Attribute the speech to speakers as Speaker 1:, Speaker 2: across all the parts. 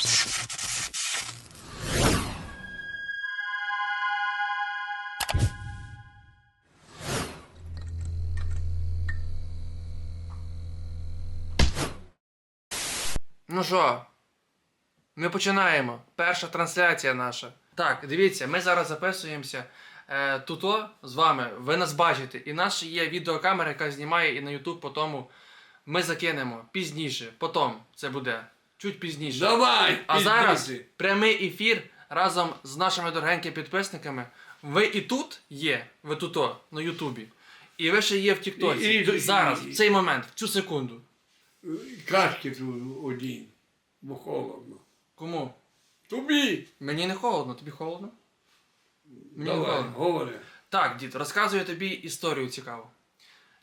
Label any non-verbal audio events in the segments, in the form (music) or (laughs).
Speaker 1: Ну що, ми починаємо. Перша трансляція наша. Так, дивіться, ми зараз записуємося е, туто з вами. Ви нас бачите. І наша є відеокамера, яка знімає і на YouTube потім ми закинемо пізніше. Потім це буде. Чуть пізніше.
Speaker 2: Давай!
Speaker 1: А зараз прямий ефір разом з нашими дорогенькими підписниками. Ви і тут є, ви туто, на Ютубі. І ви ще є в Тіктоці.
Speaker 2: І- і-
Speaker 1: Зараз,
Speaker 2: і-
Speaker 1: в цей момент, в цю секунду.
Speaker 2: Кашки тут одінь, бо холодно.
Speaker 1: Кому?
Speaker 2: Тобі!
Speaker 1: Мені не холодно, тобі холодно? Мені не
Speaker 2: Давай,
Speaker 1: холодно.
Speaker 2: говори.
Speaker 1: Так, дід, розказую тобі історію цікаву.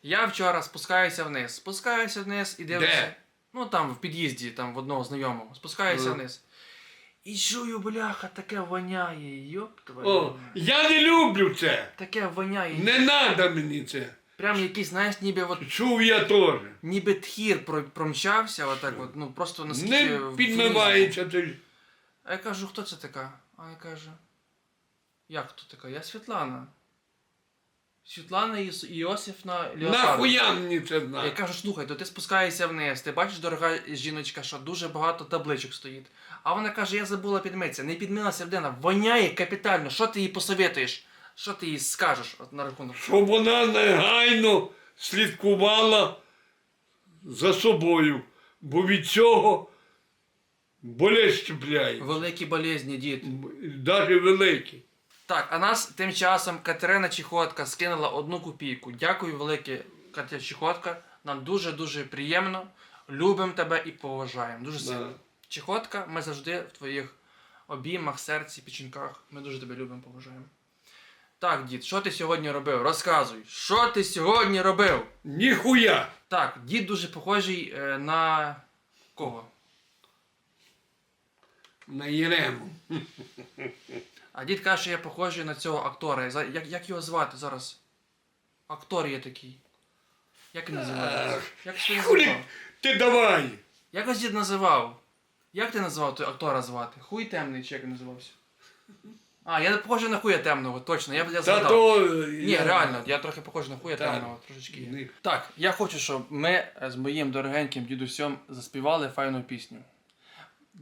Speaker 1: Я вчора спускаюся вниз. Спускаюся вниз і дивлюся.
Speaker 2: Де?
Speaker 1: Ну там в під'їзді, там в одного знайомого. Спускаюся
Speaker 2: Ага.
Speaker 1: вниз. І чую, бляха, таке воняє, йоп твою.
Speaker 2: О,
Speaker 1: мать.
Speaker 2: я не люблю це!
Speaker 1: Таке воняє.
Speaker 2: Не треба мені це.
Speaker 1: Прям якийсь, знаєш, ніби от,
Speaker 2: Чув я теж.
Speaker 1: ніби тхір про- промчався, отак от, ну просто наскільки.
Speaker 2: Не
Speaker 1: в-
Speaker 2: підмивається ти.
Speaker 1: А я кажу, хто це така? А він каже, як хто така? Я Світлана. Світлана Іс- Іосифна Леопардовна.
Speaker 2: Нахуя мені це
Speaker 1: Я
Speaker 2: знати?
Speaker 1: кажу, слухай, то ти спускаєшся вниз, ти бачиш, дорога жіночка, що дуже багато табличок стоїть. А вона каже, я забула підмитися. Не підмилася людина, воняє капітально. Що ти їй посоветуєш? Що ти їй скажеш от, на рахунок?
Speaker 2: Щоб вона негайно слідкувала за собою, бо від цього болезнь щепляє.
Speaker 1: Великі болезні, дід.
Speaker 2: Навіть великі.
Speaker 1: Так, а нас тим часом Катерина Чіхотка скинула одну копійку. Дякую велике, Катя Чіхотка. Нам дуже-дуже приємно. Любимо тебе і поважаємо. Дуже сильно.
Speaker 2: Да.
Speaker 1: Чіхотка, ми завжди в твоїх обіймах, серці, печінках. Ми дуже тебе любимо, поважаємо. Так, дід, що ти сьогодні робив? Розказуй, що ти сьогодні робив?
Speaker 2: Ніхуя!
Speaker 1: Так, дід дуже похожий е, на кого?
Speaker 2: На Єрему. (laughs)
Speaker 1: А дід каже, що я похожий на цього актора. Як, як його звати зараз? Актор є такий. Як він називається? Як ти називав?
Speaker 2: ти давай!
Speaker 1: Як вас дід називав? Як ти називав той актора звати? Хуй темний чи як він називався? А, я похожий на хуя темного, точно, я, я
Speaker 2: Та то...
Speaker 1: Ні, реально, я трохи похожий на хуя
Speaker 2: Так.
Speaker 1: темного, трошечки.
Speaker 2: Ні.
Speaker 1: Так, я хочу, щоб ми е, з моїм дорогеньким дідусем заспівали файну пісню.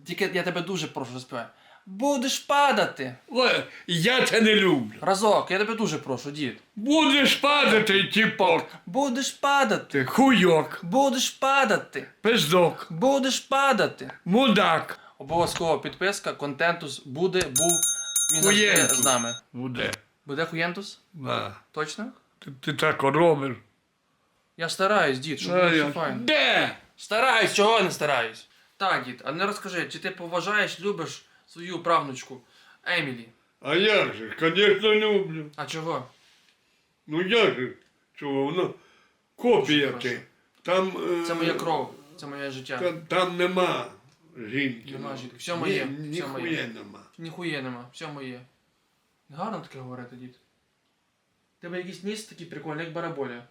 Speaker 1: Тільки я тебе дуже прошу заспівай. Будеш падати.
Speaker 2: Ой, Я це не люблю.
Speaker 1: Разок, я тебе дуже прошу, дід.
Speaker 2: Будеш падати, тіпок.
Speaker 1: Будеш падати.
Speaker 2: Ти хуйок,
Speaker 1: Будеш падати.
Speaker 2: пиздок,
Speaker 1: Будеш падати.
Speaker 2: мудак.
Speaker 1: Обов'язково підписка, контентус буде, був. Він завжди
Speaker 2: Хуєнтус.
Speaker 1: з нами.
Speaker 2: Буде.
Speaker 1: Буде хуєнтус?
Speaker 2: Да.
Speaker 1: Точно?
Speaker 2: Ти, ти так робиш.
Speaker 1: Я стараюсь, дід, щоб було
Speaker 2: я-
Speaker 1: все файно.
Speaker 2: Де?
Speaker 1: Стараюсь, чого не стараюсь? Так, дід, а не розкажи, чи ти поважаєш, любиш свою правнучку Емілі?
Speaker 2: А як же? Звісно, люблю.
Speaker 1: А чого?
Speaker 2: Ну як же? Чого воно? Копія
Speaker 1: Дуже
Speaker 2: ти. Там, е,
Speaker 1: Це моя кров, це моє життя.
Speaker 2: Там, там нема жінки.
Speaker 1: Нема жінки. Все моє,
Speaker 2: Ні,
Speaker 1: все моє.
Speaker 2: ніхуя нема.
Speaker 1: Ніхує нема, все моє. Гарно таке говорити, дід. Тебе якийсь ніс такий прикольний, як бараболя.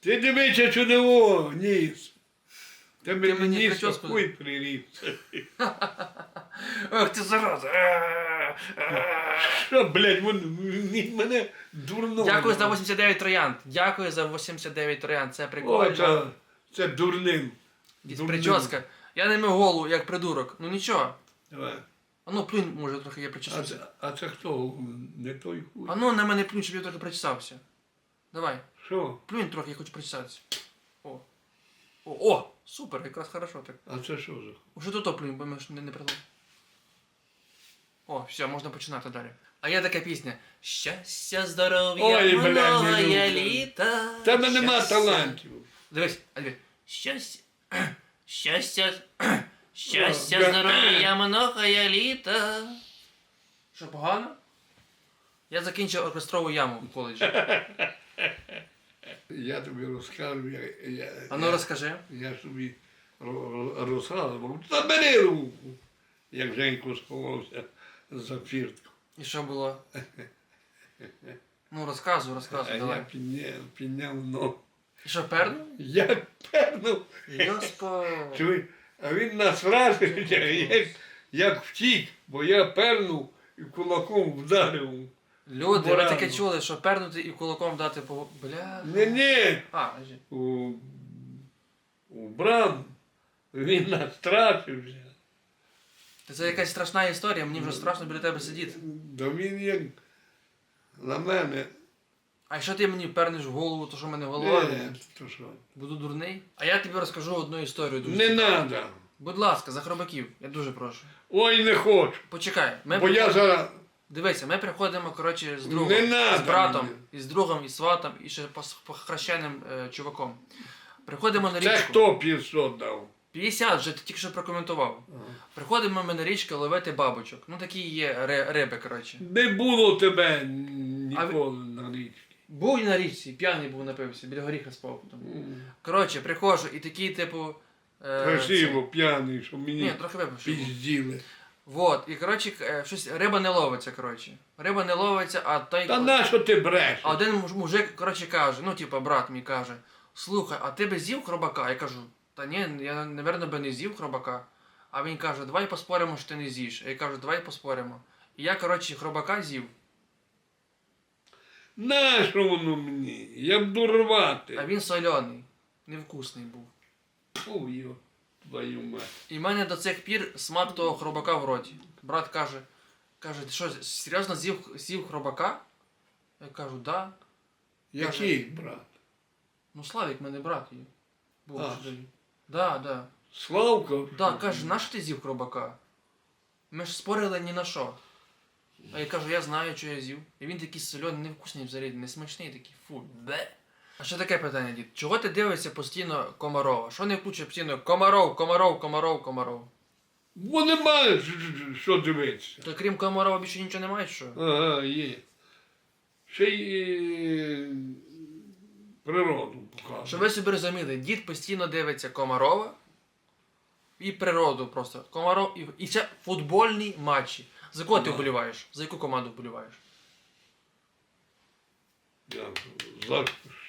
Speaker 2: Ти дивися, що не о, ніс.
Speaker 1: Ти мені
Speaker 2: ніс
Speaker 1: прическу-
Speaker 2: хуй приріс.
Speaker 1: Ах (laughs) ти зараза!
Speaker 2: Що, блядь, він, мене дурно.
Speaker 1: Дякую за 89 троянд. Дякую за 89 троянд. Це
Speaker 2: О, це, це дурним. Дурним.
Speaker 1: прическа. Я не мив голову, як придурок. Ну нічого.
Speaker 2: Давай.
Speaker 1: А ну плюнь, може, трохи я
Speaker 2: А
Speaker 1: причесався.
Speaker 2: це, а це хто? Не той хуй.
Speaker 1: А ну на мене плюнь, щоб я трохи причесався. Давай,
Speaker 2: Що?
Speaker 1: плюнь трохи, я хочу причесатися. О. О, о! Супер, якраз хорошо так.
Speaker 2: А це що за?
Speaker 1: Уже тут плюнь, бо ми ж не, не придумали. О, все, можна починати далі. А є така пісня. Щастя, здоров'я,
Speaker 2: Ой, блядь, не
Speaker 1: многое
Speaker 2: люблю.
Speaker 1: літа.
Speaker 2: В Тебе нема
Speaker 1: щастя.
Speaker 2: талантів.
Speaker 1: Дивись, а дивись. Щастя, (clears throat) щастя, (clears throat) щастя,
Speaker 2: О, да.
Speaker 1: здоров'я, многое літа. Що, погано? Я закінчив оркестрову яму в коледжі. (laughs)
Speaker 2: Я тобі розкажу, я, я,
Speaker 1: А ну
Speaker 2: я,
Speaker 1: розкажи.
Speaker 2: я ро- ро- розказував. Забери руку, як Женько сховався за фіртку.
Speaker 1: І що було? Ну розказуй, розказуй,
Speaker 2: я підняв, підняв ногу.
Speaker 1: І що, перну?
Speaker 2: Я пернув.
Speaker 1: Господи.
Speaker 2: Чуй, А він насражився, як, як втік, бо я пернув і кулаком вдарив.
Speaker 1: Люди, ви таке чули, що пернути і кулаком дати по. Бля.
Speaker 2: Не, ні,
Speaker 1: А,
Speaker 2: у, у бран він настрашився.
Speaker 1: це якась страшна історія, мені вже страшно біля тебе сидіти.
Speaker 2: Да він як на мене.
Speaker 1: А якщо ти мені пернеш в голову, то що в мене голова?
Speaker 2: Е, то що?
Speaker 1: Буду дурний? А я тобі розкажу одну історію дуже.
Speaker 2: Не треба.
Speaker 1: Будь ласка, за хробаків, я дуже прошу.
Speaker 2: Ой, не хочу.
Speaker 1: Почекай, ми
Speaker 2: Бо я зараз.
Speaker 1: Дивися, ми приходимо, коротше, з
Speaker 2: Не надо
Speaker 1: з братом,
Speaker 2: мені.
Speaker 1: і з другом, і сватом, і ще пос- похрещеним е, чуваком. Приходимо на
Speaker 2: Це
Speaker 1: річку.
Speaker 2: хто 500 дав?
Speaker 1: 50, вже ти тільки що прокоментував. Приходимо ми на річку ловити бабочок. Ну такі є ри- риби, коротше.
Speaker 2: Не було тебе
Speaker 1: А
Speaker 2: ніколи на річці.
Speaker 1: Був на річці, п'яний був напився, біля горіха спав. Там. Коротше, приходжу, і такий, типу. Е,
Speaker 2: Красиво, п'яний, що
Speaker 1: це-
Speaker 2: мені
Speaker 1: Ні, трохи випив. був.
Speaker 2: пізділи.
Speaker 1: Вот, і коротше, е, щось риба не ловиться, коротше. Риба не ловиться, а той.
Speaker 2: Та нащо ти бреш?
Speaker 1: А один мужик, коротше, каже, ну, типа, брат мій каже: слухай, а ти би з'їв хробака? Я кажу, та ні, я, напевно, би не з'їв хробака. А він каже, давай поспоримо, що ти не з'їш. А я кажу, давай поспоримо. І я, коротше, хробака з'їв,
Speaker 2: Нащо воно мені? Я буду рвати.
Speaker 1: а він соляний, невкусний був.
Speaker 2: Фу, йо, твою мать.
Speaker 1: І в мене до цих пір смак того хробака в роті. Брат каже, каже, ти що, серйозно з'їв, з'їв хробака? Я кажу, да.
Speaker 2: Який брат?
Speaker 1: Ну, Славік, мене брат є. Був
Speaker 2: А.
Speaker 1: Да, да.
Speaker 2: Славка?
Speaker 1: Да, каже, на що ти з'їв хробака? Ми ж спорили ні на що. А я кажу, я знаю, що я з'їв. І він такий сольоний, невкусний взагалі, несмачний такий, фу, бе. А ще таке питання, дід. Чого ти дивишся постійно Комарова? Що не включиш постійно Комаров, Комаров, Комаров, Комаров?
Speaker 2: Бо немає ж- ж- що дивитися.
Speaker 1: То крім Комарова більше нічого немає, що?
Speaker 2: Ага, є. Ще й е, природу показує.
Speaker 1: Щоб ви собі розуміли, дід постійно дивиться Комарова і природу просто. Комаров і, і ще футбольні матчі. За кого ти вболіваєш? За яку команду вболіваєш?
Speaker 2: Я За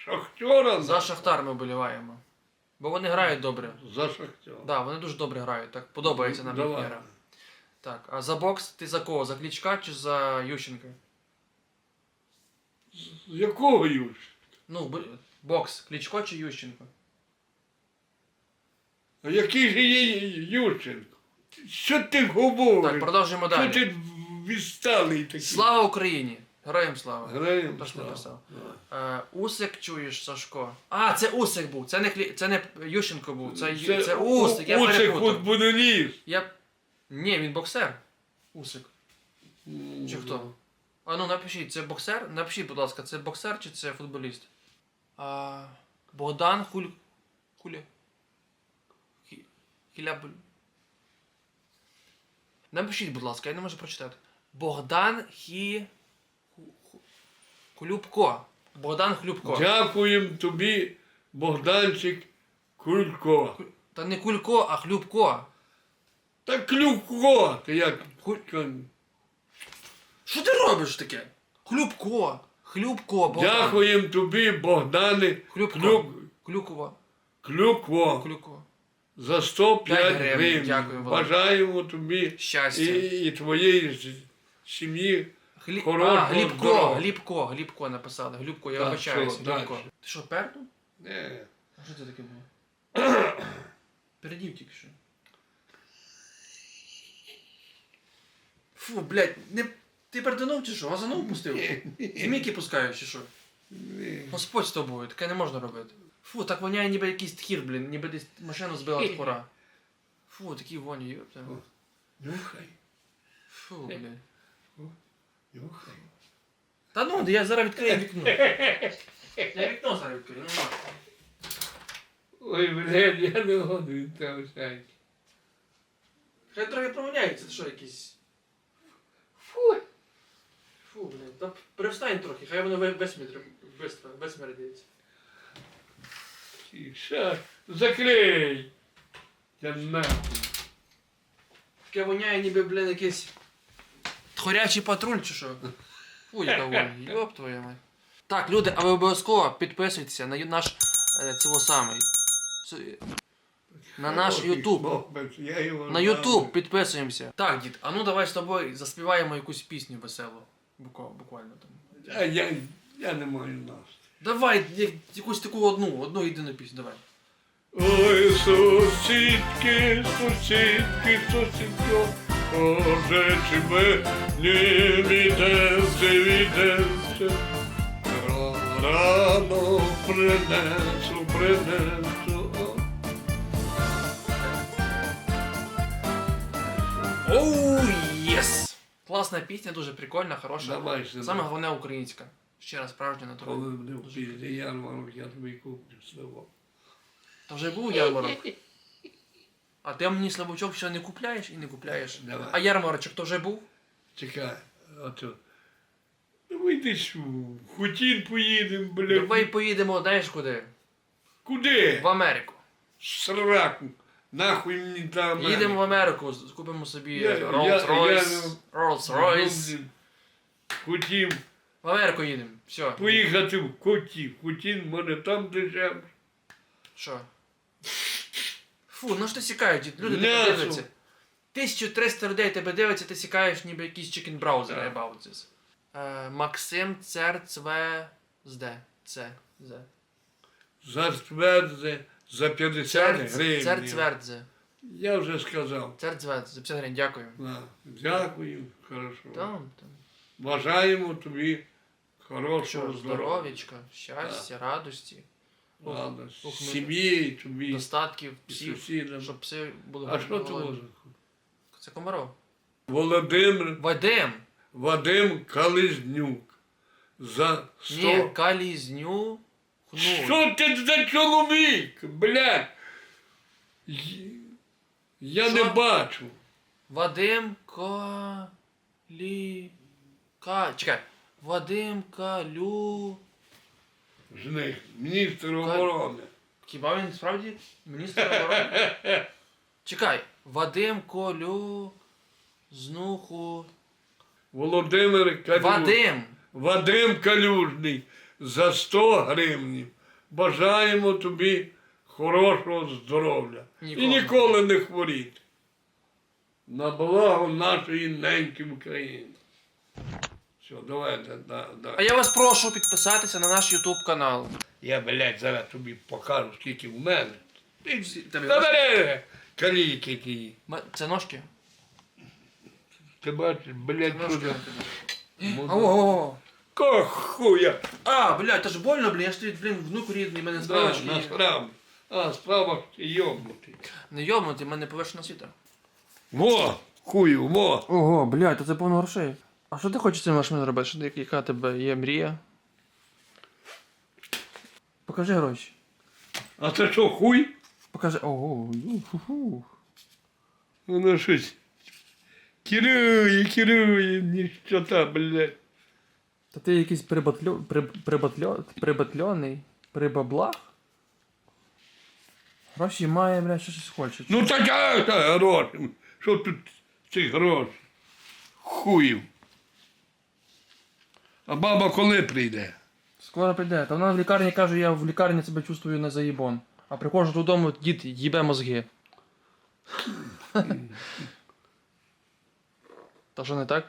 Speaker 2: шахтера?
Speaker 1: За Шахтар ми вболіваємо. Бо вони грають добре.
Speaker 2: За шахтера.
Speaker 1: Да, вони дуже добре грають. Так подобається нам їхня
Speaker 2: Давай.
Speaker 1: гра. Так, а за бокс ти за кого? За Клічка чи за Ющенка?
Speaker 2: З якого юж?
Speaker 1: Ну, б- бокс, Клічко чи Ющенко?
Speaker 2: А який же є Ющенко? Що ти говориш?
Speaker 1: Так, продовжуємо
Speaker 2: Що
Speaker 1: далі.
Speaker 2: ти відсталий такий?
Speaker 1: Слава Україні! Героям слава!
Speaker 2: Граємо.
Speaker 1: Хто ж
Speaker 2: слава.
Speaker 1: написав? Е, Усик чуєш, Сашко. А, це Усик був, це не Хлі... це не Ющенко був, це, Ю- це, Усик, я
Speaker 2: Усик
Speaker 1: перепутав.
Speaker 2: футболіст.
Speaker 1: Я... Ні, він боксер. Усик. Чи хто? А ну напишіть, це боксер? Напишіть, будь ласка, це боксер чи це футболіст? А, Богдан Хуль... Хуля. Хі... Хілябуль. Напишіть, будь ласка, я не можу прочитати. Богдан Хі... Ху- Богдан Хлюбко.
Speaker 2: Дякуємо тобі, Богданчик Кулько.
Speaker 1: Та не Кулько, а Хлюбко.
Speaker 2: Та Клюко, ти як?
Speaker 1: Що ти робиш таке? Хлюбко. Хлюбко, Богдан.
Speaker 2: Дякуємо тобі, Богдане
Speaker 1: Хлюбко.
Speaker 2: Клюк...
Speaker 1: Клюкова.
Speaker 2: Клюкво.
Speaker 1: Клюкова.
Speaker 2: За 105
Speaker 1: П'ять гривень. Дякую вам.
Speaker 2: Бажаємо тобі
Speaker 1: Щастя.
Speaker 2: і, і твоєї сім'ї.
Speaker 1: Глі...
Speaker 2: Хорошого
Speaker 1: а, Глібко,
Speaker 2: здоров'я.
Speaker 1: Глібко, Глібко написали. Глібко, я
Speaker 2: Так,
Speaker 1: вибачаюся.
Speaker 2: що,
Speaker 1: Глібко.
Speaker 2: дальше.
Speaker 1: Ти що, пернув?
Speaker 2: Не.
Speaker 1: А що це таке було? (coughs) Передів тільки що. Фу, блядь, не... ти пердонув чи що? Газанув пустив? Змійки пускаєш чи що?
Speaker 2: Ні.
Speaker 1: Господь з тобою, таке не можна робити. Фу, так воняє ніби якийсь тхір, блін, ніби десь машину збила (laughs) тхора. Фу, такі воні, йопта.
Speaker 2: Нюхай,
Speaker 1: Фу, блін.
Speaker 2: Нюхай.
Speaker 1: Та ну, я зараз відкрию вікно. Я вікно зараз відкрию, ну.
Speaker 2: Ой, блядь, я не году від того всякі.
Speaker 1: Хай трохи провоняється, це що якийсь.
Speaker 2: Фу.
Speaker 1: Фу, блін, та привстань трохи, хай воно бистро, висмердиться.
Speaker 2: Тише. Закрий. Я нахуй.
Speaker 1: Таке воняє ніби, блін, якийсь тхорячий патруль чи що. Фу, яка (laughs) йоп твоя мать. Так, люди, а ви обов'язково підписуйтеся на наш е, цього самий. С- на наш Ютуб. На. Ютуб підписуємося. Так, дід, а ну давай з тобою заспіваємо якусь пісню веселу. Буква- Буквально там.
Speaker 2: А я, я не маю настрою.
Speaker 1: Давай я- якусь таку одну, одну єдину пісню, давай.
Speaker 2: Ой, сусідки, сусідки, сусідко, Боже, чи ми не відеться, відеться. Рано принесу, принесу.
Speaker 1: Оу, єс! Класна пісня, дуже прикольна, хороша.
Speaker 2: Давай сюди.
Speaker 1: Саме головне українська. Ще раз справжня
Speaker 2: Коли
Speaker 1: натуральна.
Speaker 2: буде в пізді ярмарок, я тобі куплю слово.
Speaker 1: Та вже був ярмарок. А ти мені слабочок ще не купляєш і не купляєш.
Speaker 2: Давай.
Speaker 1: А ярмарочок то вже був?
Speaker 2: Чекай, ото. Ну вийди що, в Хутін поїдемо, блядь.
Speaker 1: Давай поїдемо, знаєш куди?
Speaker 2: Куди?
Speaker 1: В Америку.
Speaker 2: Сраку. Нахуй мені там.
Speaker 1: Їдемо в Америку, купимо собі
Speaker 2: Я- я-
Speaker 1: Rolls-Royce. Rolls-Royce.
Speaker 2: Хотів
Speaker 1: В Америку їдемо. Все.
Speaker 2: поїхати в Хотів. Хотів, мене там дешевше.
Speaker 1: Що? Фу, ну сікаєш, дід, люди тебе дивляться. 1300 людей тебе дивиться, ти сікаєш ніби якийсь chicken browser
Speaker 2: Так.
Speaker 1: about this. Е, Максим Церцвезде. Це. Зе.
Speaker 2: Затвердзе за 50 гривень.
Speaker 1: Церцвердзе.
Speaker 2: Я вже сказав.
Speaker 1: Церцведзе. За 50 гривень, дякую.
Speaker 2: На, Дякую, хорошо.
Speaker 1: Там, там.
Speaker 2: Бажаємо тобі хорошого здоров'я.
Speaker 1: здоров'ячка, щастя, радості,
Speaker 2: Ладно,
Speaker 1: Ох,
Speaker 2: з
Speaker 1: ми-
Speaker 2: сім'єю тобі,
Speaker 1: достатків,
Speaker 2: і
Speaker 1: псів,
Speaker 2: сусідам.
Speaker 1: щоб пси були
Speaker 2: А що
Speaker 1: голодні.
Speaker 2: того?
Speaker 1: Це комаров.
Speaker 2: Володимир
Speaker 1: Вадим.
Speaker 2: Вадим Кализнюк. За 100...
Speaker 1: Ні, калізню. Хну.
Speaker 2: Що ти за чоловік, блядь? Й- Я
Speaker 1: Що?
Speaker 2: не бачу.
Speaker 1: Вадим Калі... Ка... Чекай. Вадим Калю...
Speaker 2: З них міністр оборони.
Speaker 1: Хіба він справді міністр оборони? (laughs) Чекай. Вадим Колю... Знуху...
Speaker 2: Володимир Калюжний.
Speaker 1: Вадим!
Speaker 2: Вадим Калюжний за 100 гривнів. Бажаємо тобі хорошого здоров'я. І ніколи не хворіти. На благо нашої неньки України. Все, давайте, да, да.
Speaker 1: А я вас прошу підписатися на наш YouTube канал.
Speaker 2: Я, блядь, зараз тобі покажу, скільки в мене. Ти
Speaker 1: Тебе
Speaker 2: Та бери! Ті.
Speaker 1: М- Це ножки?
Speaker 2: Ти бачиш, блядь,
Speaker 1: Це ножки.
Speaker 2: тут.
Speaker 1: Ого!
Speaker 2: Ко хуя!
Speaker 1: А, блядь, це ж больно, блін, я ж тобі, блін, внук рідний, мене
Speaker 2: Да, на справді. А, справа йобнутий.
Speaker 1: Не йобнути, в мене поверхня світа.
Speaker 2: Во! Хую, во!
Speaker 1: Ого, блядь, то це повно грошей. А що ти хочеш цим машиною робити? Що яка тебе є мрія? Покажи гроші.
Speaker 2: А це що, хуй?
Speaker 1: Покажи. Ого, фу-фу.
Speaker 2: Воно щось. Керує, керує, ніщота, блядь.
Speaker 1: Та ти якийсь прибатльо... Приб... Прибатльо... прибатльоний? Прибаблах? Гроші має, блядь, що щось хоче.
Speaker 2: Ну так та, гроші. Що тут ці гроші? Хуїв. А баба коли прийде?
Speaker 1: Скоро прийде. Та вона в лікарні каже, я в лікарні себе чувствую на заїбон. А приходжу додому, дід їбе мозги. Та що не так?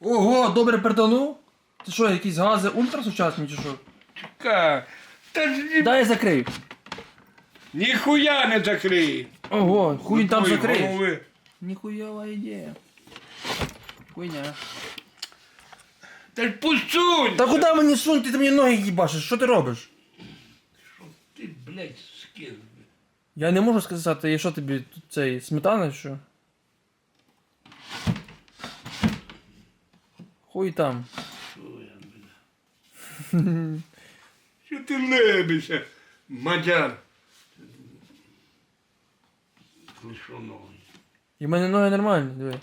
Speaker 1: Ого, добре перданув? Ти що, якісь гази ультрасучасні чи що?
Speaker 2: Чекай. Та ж ні-
Speaker 1: Дай я закрию.
Speaker 2: ніхуя не закриє.
Speaker 1: Ого, хуй там
Speaker 2: Такої
Speaker 1: закриєш.
Speaker 2: голови.
Speaker 1: Ніхуйова ідея. Хуйня.
Speaker 2: Та ж пустунь!
Speaker 1: Та куди мені сунути, ти мені ноги їбашиш? Що ти робиш?
Speaker 2: Ти, блядь, скин.
Speaker 1: Я не можу сказати, і що тобі тут цей сметана, що? Хуй там.
Speaker 2: Що ти лебишся, мадяр? Клишоновий.
Speaker 1: І в мене ноги нормальні, диви.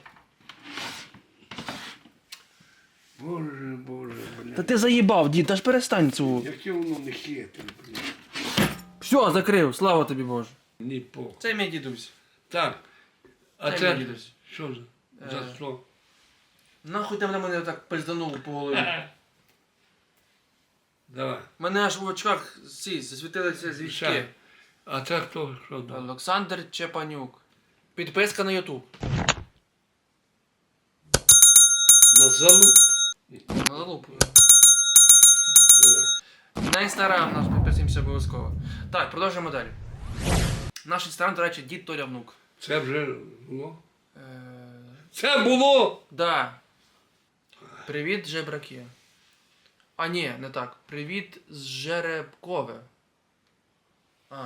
Speaker 2: Боже, боже,
Speaker 1: Та ти заїбав, дід, аж перестань цю.
Speaker 2: Яке воно не хитре, блядь.
Speaker 1: Все, закрив, слава тобі Боже.
Speaker 2: Ні по.
Speaker 1: Це мій дідусь.
Speaker 2: Так. А
Speaker 1: Це
Speaker 2: це
Speaker 1: мій дідусь.
Speaker 2: що за?
Speaker 1: Е.
Speaker 2: За що?
Speaker 1: Нахуй ти на мене так пизданув по голові.
Speaker 2: Давай.
Speaker 1: Мене аж в очках ці засвітилися звічки.
Speaker 2: А це хто що дав?
Speaker 1: Олександр Чепанюк. Підписка на Ютуб.
Speaker 2: На залу.
Speaker 1: На інстаграм наш підписуємося обов'язково. Так, продовжуємо далі. Наш інстаграм, до речі, дід Толя Внук.
Speaker 2: Це вже було?
Speaker 1: Е,
Speaker 2: Це було!
Speaker 1: да. Привіт, жебраки. А, ні, не так. Привіт з Жеребкове. А.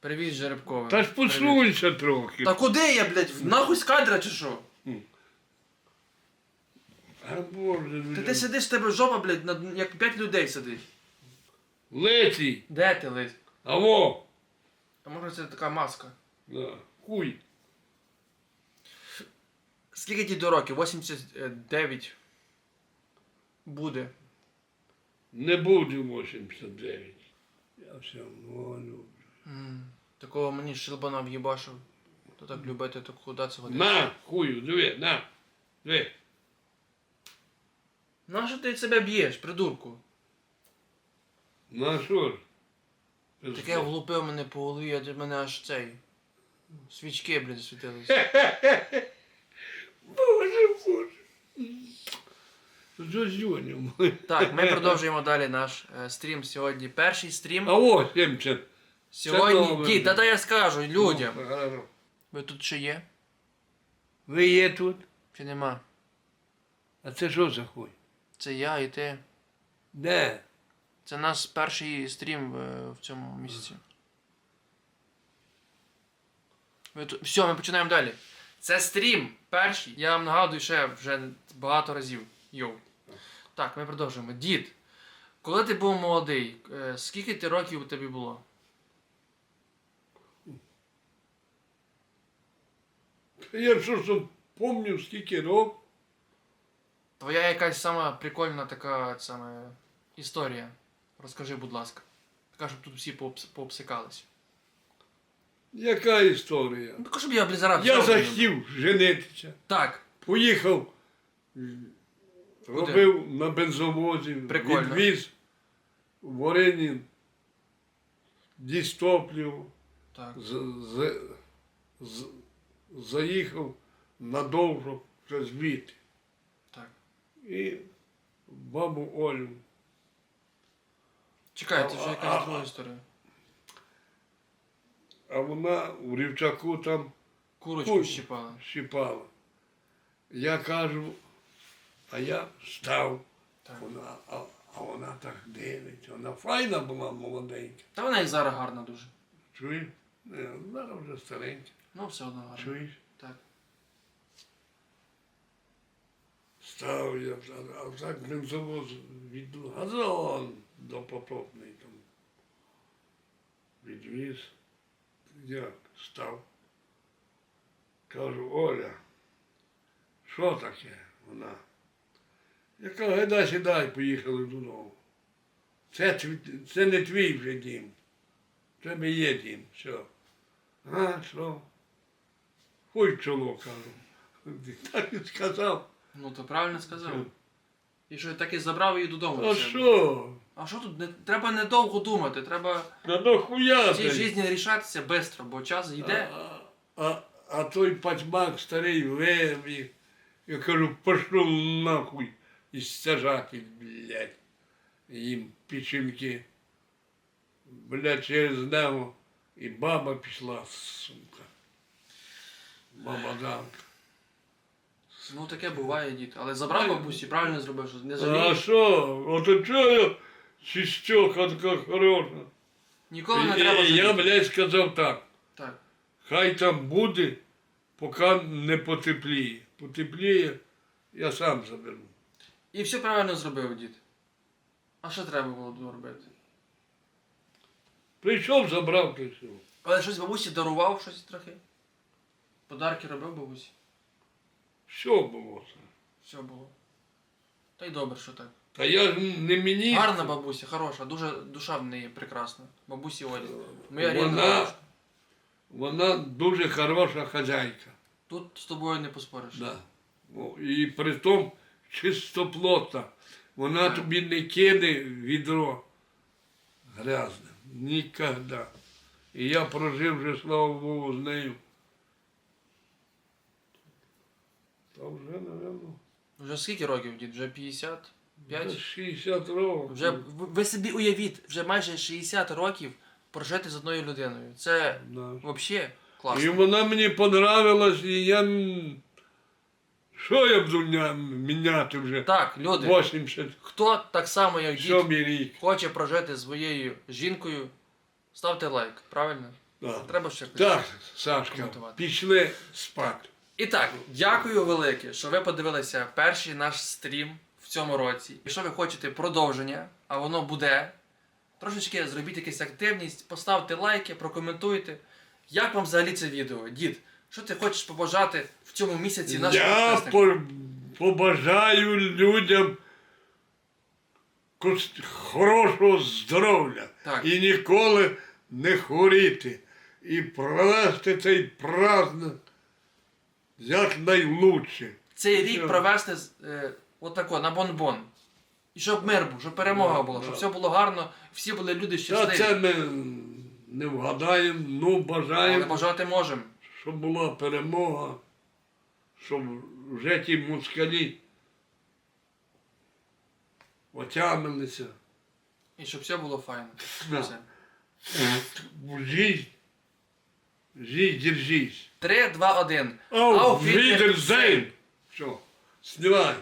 Speaker 1: Привіт, Жеребкове.
Speaker 2: Та ж
Speaker 1: Привіт.
Speaker 2: посунься трохи.
Speaker 1: Та куди я, блядь? Нахуй з кадра чи що?
Speaker 2: А боже,
Speaker 1: Ти, ти сидиш, тебе жопа, блядь, на, як п'ять людей сидить.
Speaker 2: Леті!
Speaker 1: Де ти, Лись?
Speaker 2: Аво!
Speaker 1: А може це така маска?
Speaker 2: Да. Хуй.
Speaker 1: Скільки діду років? 89 буде.
Speaker 2: Не буде 89. Я все молю.
Speaker 1: Такого мені шилбана в'їбашив. То так любити, куди це годиться?
Speaker 2: На, хую, диви, на. Диви.
Speaker 1: Нащо ти себе б'єш, придурку?
Speaker 2: На що ж? Ти
Speaker 1: Таке влупив мене по голові, я для мене аж цей. Свічки, блядь, світились. (laughs)
Speaker 2: Боже, боже. Зазюнем.
Speaker 1: Так, ми (laughs) продовжуємо далі наш е, стрім сьогодні. Перший стрім.
Speaker 2: А о, 70.
Speaker 1: Сьогодні. Дід, та дай я скажу людям.
Speaker 2: Ну, хорошо.
Speaker 1: Ви тут ще є?
Speaker 2: Ви є тут?
Speaker 1: Чи нема?
Speaker 2: А це що за хуй?
Speaker 1: Це я і ти.
Speaker 2: Де?
Speaker 1: Це наш перший стрім в, в цьому місяці. Все, ми починаємо далі. Це стрім перший. Я вам нагадую ще вже багато разів. Йоу. Так, ми продовжуємо. Дід, коли ти був молодий, е, скільки ти років у тобі було?
Speaker 2: Я що ж помню, скільки років.
Speaker 1: Твоя якась сама прикольна така саме історія. Розкажи, будь ласка. Така, щоб тут всі пообс- пообсикались.
Speaker 2: Яка історія?
Speaker 1: Ну, щоб я блізарав.
Speaker 2: Я захотів женитися.
Speaker 1: Так.
Speaker 2: Поїхав, робив на бензовозі,
Speaker 1: Прикольно.
Speaker 2: відвіз в Варені дістоплів,
Speaker 1: Так.
Speaker 2: з, з, з, заїхав надовго вже звідти.
Speaker 1: Так.
Speaker 2: І бабу Олю.
Speaker 1: Чекай, це вже якась друга історія.
Speaker 2: А вона у рівчаку там
Speaker 1: Курочку
Speaker 2: Кур-
Speaker 1: щипала.
Speaker 2: щипала. Я кажу, а я став.
Speaker 1: Так.
Speaker 2: Вона, а, а вона так дивиться. Вона файна була молоденька.
Speaker 1: Та вона і зараз гарна дуже.
Speaker 2: Чуєш? Не, зараз вже старенька.
Speaker 1: Ну, все одно гарна.
Speaker 2: Чуєш?
Speaker 1: Так.
Speaker 2: Став я, а так бензовоз від газон до Попотної там. Відвіз. Я став. Кажу, Оля, що таке вона? Я кажу, гайда сідай, поїхали додому. Це, це не твій вже дім. В Тебе є дім, все. А, що? Хуй чоло, кажу. (laughs) Так і сказав.
Speaker 1: Ну, то правильно сказав. І що так і забрав її додому.
Speaker 2: А що?
Speaker 1: А що тут? Не, треба недовго думати, треба
Speaker 2: Та нахуя
Speaker 1: в цій житті рішатися швидко, бо час йде.
Speaker 2: А, а, а той пацьмак старий вибіг. Я кажу, пошов нахуй із стяжати, блядь. Їм печінки. Блядь, через небо. І баба пішла, сука. Баба Данка.
Speaker 1: Ну таке буває, дід. Але забрав бабусі, правильно зробив, що не
Speaker 2: А
Speaker 1: жалієш.
Speaker 2: що? От чого така хороша?
Speaker 1: Ніколи не
Speaker 2: І-
Speaker 1: треба
Speaker 2: і Я,
Speaker 1: жаліти.
Speaker 2: блядь, сказав так.
Speaker 1: Так.
Speaker 2: Хай там буде, поки не потепліє. Потепліє, я сам заберу.
Speaker 1: І все правильно зробив, дід. А що треба було робити?
Speaker 2: Прийшов, забрав ти все.
Speaker 1: Але щось бабусі дарував щось трохи. Подарки робив бабусі.
Speaker 2: Все було. це.
Speaker 1: Все було. Та й добре, що так.
Speaker 2: Та я ж не мені.
Speaker 1: Гарна бабуся, хороша, дуже душа в неї прекрасна. Бабусі Олі. Моя рідна
Speaker 2: Вона,
Speaker 1: бабушка.
Speaker 2: вона дуже хороша хазяйка.
Speaker 1: Тут з тобою не поспориш.
Speaker 2: Да. О, І при тому чистоплотна. Вона
Speaker 1: Так.
Speaker 2: тобі не кине відро грязне. Ніколи. І я прожив вже, слава Богу, з нею. Та вже, напевно,
Speaker 1: Вже скільки років, дід? Вже 55?
Speaker 2: вже 60 років.
Speaker 1: Вже ви ви собі уявіть, вже майже 60 років прожити з одною людиною. Це
Speaker 2: Да.
Speaker 1: взагалі
Speaker 2: І
Speaker 1: класно.
Speaker 2: вона мені понравилась, і я. м, Що я буду ня- міняти вже?
Speaker 1: Так, люди,
Speaker 2: 87
Speaker 1: хто так само, як дід,
Speaker 2: рік.
Speaker 1: хоче прожити з своєю жінкою, ставте лайк, правильно?
Speaker 2: Да.
Speaker 1: Треба ще
Speaker 2: Так, Сашка,
Speaker 1: коментувати.
Speaker 2: пішли спати.
Speaker 1: І так, дякую велике, що ви подивилися перший наш стрім в цьому році. Якщо ви хочете продовження, а воно буде, трошечки зробіть якусь активність, поставте лайки, прокоментуйте. Як вам взагалі це відео? Дід, що ти хочеш побажати в цьому місяці нашим
Speaker 2: Я по- побажаю людям кос- хорошого здоров'я
Speaker 1: Так.
Speaker 2: і ніколи не хворіти. І провести цей праздник якнайлучше.
Speaker 1: Цей рік провести е, отако, на бонбон. І щоб мир був, щоб перемога
Speaker 2: Да,
Speaker 1: була, щоб все було гарно, всі були люди
Speaker 2: Та
Speaker 1: щасливі.
Speaker 2: це ми не вгадаємо, ну
Speaker 1: Але
Speaker 2: бажаємо,
Speaker 1: бажати можемо.
Speaker 2: щоб була перемога, щоб вже ті москалі отямилися.
Speaker 1: І щоб все було файно.
Speaker 2: Да.
Speaker 1: Все.
Speaker 2: Жизнь, жизнь, держись.
Speaker 1: 3, 2, 1.
Speaker 2: Auf. Wiedersehen. Все, снимай.